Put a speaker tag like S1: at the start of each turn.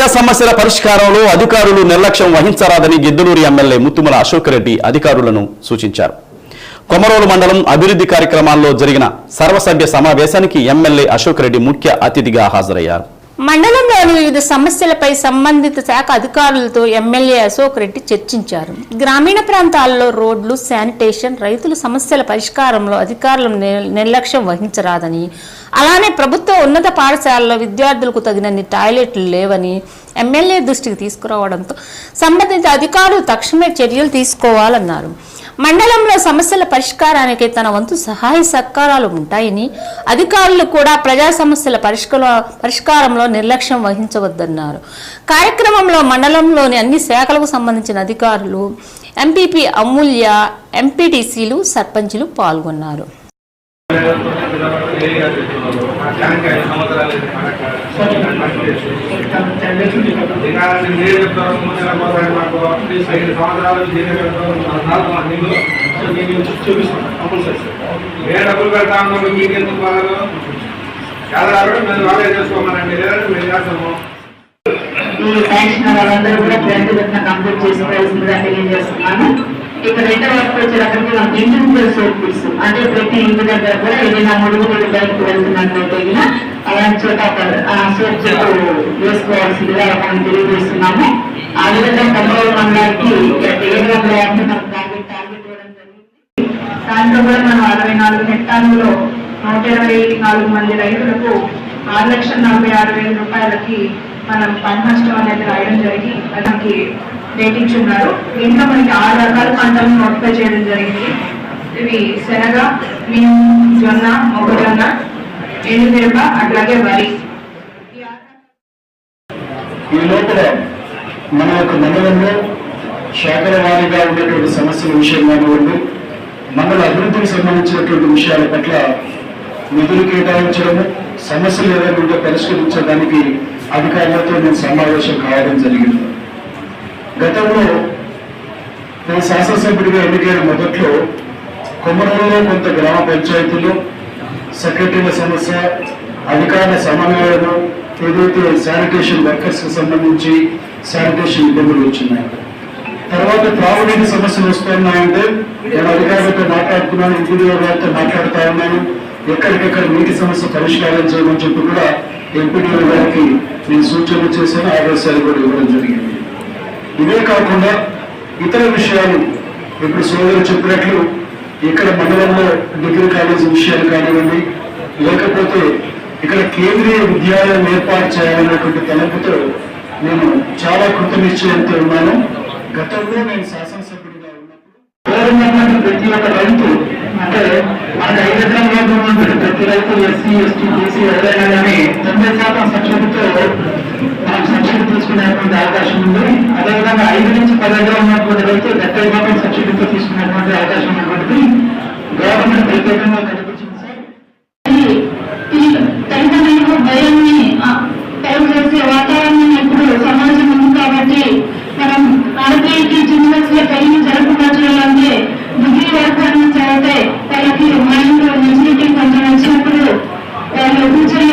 S1: ప్రజా సమస్యల పరిష్కారంలో అధికారులు నిర్లక్ష్యం వహించరాదని గిద్దలూరు ఎమ్మెల్యే ముత్తుమల అశోక్ రెడ్డి అధికారులను సూచించారు. కొమరోలు మండలం అభివృద్ధి కార్యక్రమాల్లో జరిగిన సర్వసభ్య సమావేశానికి ఎమ్మెల్యే అశోక్ రెడ్డి ముఖ్య అతిథిగా హాజరయ్యారు.
S2: మండలంలోని వివిధ సమస్యలపై సంబంధిత శాఖ అధికారులతో ఎమ్మెల్యే అశోక్ రెడ్డి చర్చించారు. గ్రామీణ ప్రాంతాల్లో రోడ్లు శానిటేషన్ రైతుల సమస్యల పరిష్కారంలో అధికారులు నిర్లక్ష్యం వహించరాదని అలానే ప్రభుత్వ ఉన్నత పాఠశాలలో విద్యార్థులకు తగినన్ని టాయిలెట్లు లేవని ఎమ్మెల్యే దృష్టికి తీసుకురావడంతో సంబంధిత అధికారులు తక్షణమే చర్యలు తీసుకోవాలన్నారు. మండలంలో సమస్యల పరిష్కారానికి తన వంతు సహాయ సహకారాలు ఉంటాయని అధికారులు కూడా ప్రజా సమస్యల పరిష్కార పరిష్కారంలో నిర్లక్ష్యం వహించవద్దన్నారు. కార్యక్రమంలో మండలంలోని అన్ని శాఖలకు సంబంధించిన అధికారులు ఎంపీపీ అమూల్య ఎంపీటీసీలు సర్పంచులు పాల్గొన్నారు.
S3: ఏ డబ్బులు పెడతా ఉన్నాము మీకు ఎందుకు బాధలు? ఎదరాడు మేము వాళ్ళే చేసుకోమనండి. లేదంటే మేము చేస్తాము.
S4: ఈ శాంక్షన్ వాళ్ళందరూ కూడా పర్సెంట్ కంప్లీట్ చేసుకోవాల్సిందిగా తెలియజేస్తున్నాను ఇక్కడ రెండవ వర్క్ వచ్చేటప్పటికి మనకి ఇండివిజువల్ సోర్స్ అంటే ప్రతి ఇంటి దగ్గర కూడా ఏదైనా ముడుగులు బయటకు వెళ్తున్నట్లయితే అలాంటి చోట ఆ సోర్స్ వేసుకోవాల్సిందిగా మనం తెలియజేస్తున్నాము. ఆ విధంగా కంట్రోల్ మండలానికి ఏడు వందల యాభై టార్గెట్ టార్గెట్ ఇవ్వడం జరిగింది. దాంట్లో కూడా మనం అరవై నాలుగు హెక్టార్లలో నూట ఇరవై నాలుగు మంది రైతులకు ఆరు లక్షల నలభై ఆరు వేల రూపాయలకి మనం పంట నష్టం అనేది రాయడం జరిగి మనకి రేటింగ్స్ ఉన్నారు దీంట్లో మనకి ఆరు రకాల పంటలను నోటిఫై చేయడం జరిగింది. ఇవి శనగ మినుము జొన్న మొక్కజొన్న ఎండుమిరప అట్లాగే వరి. ఈ
S5: లోపల మన యొక్క మండలంలో శాఖల వారీగా ఉన్నటువంటి సమస్యల విషయం కానివ్వండి మండల అభివృద్ధికి సంబంధించినటువంటి విషయాల పట్ల నిధులు కేటాయించడము సమస్యలు ఏదైనా ఉంటే పరిష్కరించడానికి అధికారులతో నేను సమావేశం కావడం జరిగింది. గతంలో నేను శాసనసభ్యుడిగా ఎన్నికైన మొదట్లో కొమరంలో కొంత గ్రామ పంచాయతీలు సెక్రటరీల సమస్య అధికారుల సమన్వయము ఏదైతే శానిటేషన్ వర్కర్స్కి సంబంధించి శానిటేషన్ ఇబ్బందులు వచ్చినాయి. తర్వాత త్రాగునీటి సమస్యలు వస్తున్నాయంటే నేను అధికారులతో మాట్లాడుతున్నాను ఇంజనీర్ గారితో మాట్లాడుతా ఉన్నాను. ఎక్కడికెక్కడ నీటి సమస్య పరిష్కారం చేయమని చెప్పి కూడా ఎంపీడీఓ గారికి నేను సూచనలు చేశాను ఆదేశాలు కూడా ఇవ్వడం జరిగింది. ఇవే కాకుండా ఇతర విషయాలు ఇప్పుడు సోదరు చెప్పినట్లు ఇక్కడ మండలంలో డిగ్రీ కాలేజ్ విషయాలు కానివ్వండి లేకపోతే ఇక్కడ కేంద్రీయ విద్యాలయం ఏర్పాటు చేయాలన్నటువంటి తలపుతో నేను చాలా కృతనిశ్చయంతో ఉన్నాను. గతంలో నేను శాసనసభ్యుడిగా ఉన్నప్పుడు ప్రతి ఒక్క రైతు అంటే మనకు ఐదు రైతు ఎస్సీ ఎస్టీ బీసీ ఎవరైనా కానీ తొంభై శాతం సంక్షేమతో మనం సంక్షేమం తీసుకునేటువంటి అవకాశం ఉంది. అదేవిధంగా ఐదు నుంచి పదిహేడులో ఉన్నటువంటి
S6: రైతు డెబ్బై శాతం సంక్షేమంతో తీసుకునేటువంటి అవకాశం ఉన్నటువంటిది. గవర్నమెంట్ ప్రత్యేకంగా
S7: Thank you.